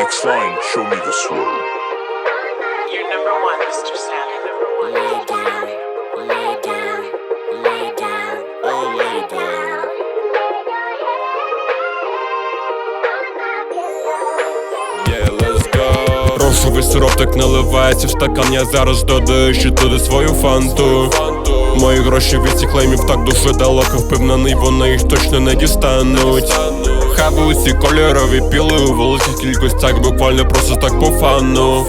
X-Line, show me the swerve. You're number one, Mr. Sam. Lay down, lay down, lay down, oh lay down. Yeah, let's go Рошовий сироп так наливається в стакан, я зараз додаю ще туди свою фанту Мої гроші від цих клеймів так дуже далеко впевнений, вони їх точно не дістануть Хаби усі кольорові піли у великих кількостях, буквально просто так по фану.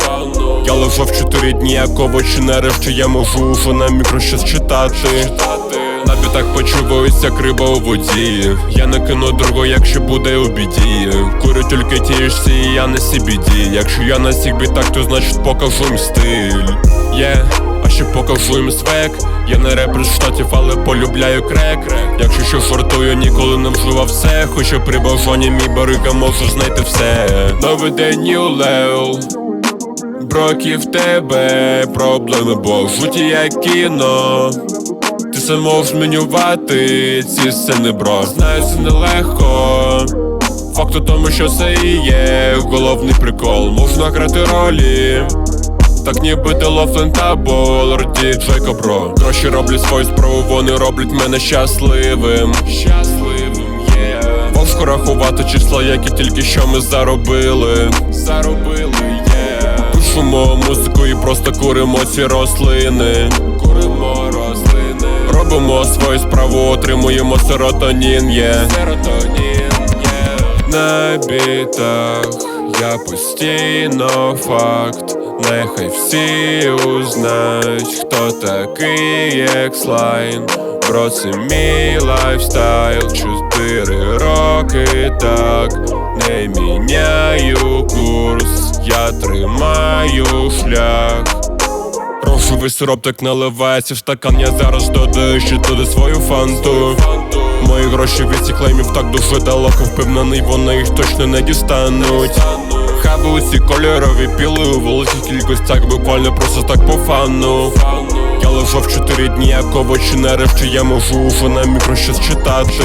Я лежав чотири дні, як овочі нарешті я можу уже на мікро щось читати. На бітах почуваюся як риба у воді. Я не кину другу, якщо буде у біді. Курю тільки ті ж сі, я на CBD Якщо я на всіх бітах, то значить покажу їм стиль ще покажу їм свек. Я не репер з штатів, але полюбляю крек. Якщо що жартую, ніколи не вживав все. Хоча при бажанні мій барига може знайти все. Новий день new level в тебе проблеми, бо в як кіно. Ти все можеш змінювати ці сцени, бро Знаю, це нелегко. Факт у тому, що це і є головний прикол. Можна грати ролі так ніби ти Лофлен або Лорді Джейко, бро Гроші роблять свою справу, вони роблять мене щасливим. Щасливим, є Важко рахувати числа, які тільки що ми заробили. Заробили, є Пишемо музику і просто куримо ці рослини. Куримо рослини. Робимо свою справу, отримуємо серотонін, є Серотонін, є На бітах я постійно факт Нехай всі узнають, хто такий екслайн Бро, це мій лайфстайл Чотири роки так. Не міняю курс, я тримаю шлях. Рошовий сироп так наливається в стакан, я зараз додаю ще туди свою фанту. Мої гроші від цих клеймів так дуже далеко впевнений, вони їх точно не дістануть Браку усі кольорові піли у великих кількостях, буквально просто так по фану. Я лежав чотири дні, як овочі нарешті я можу вже намі про щось читати.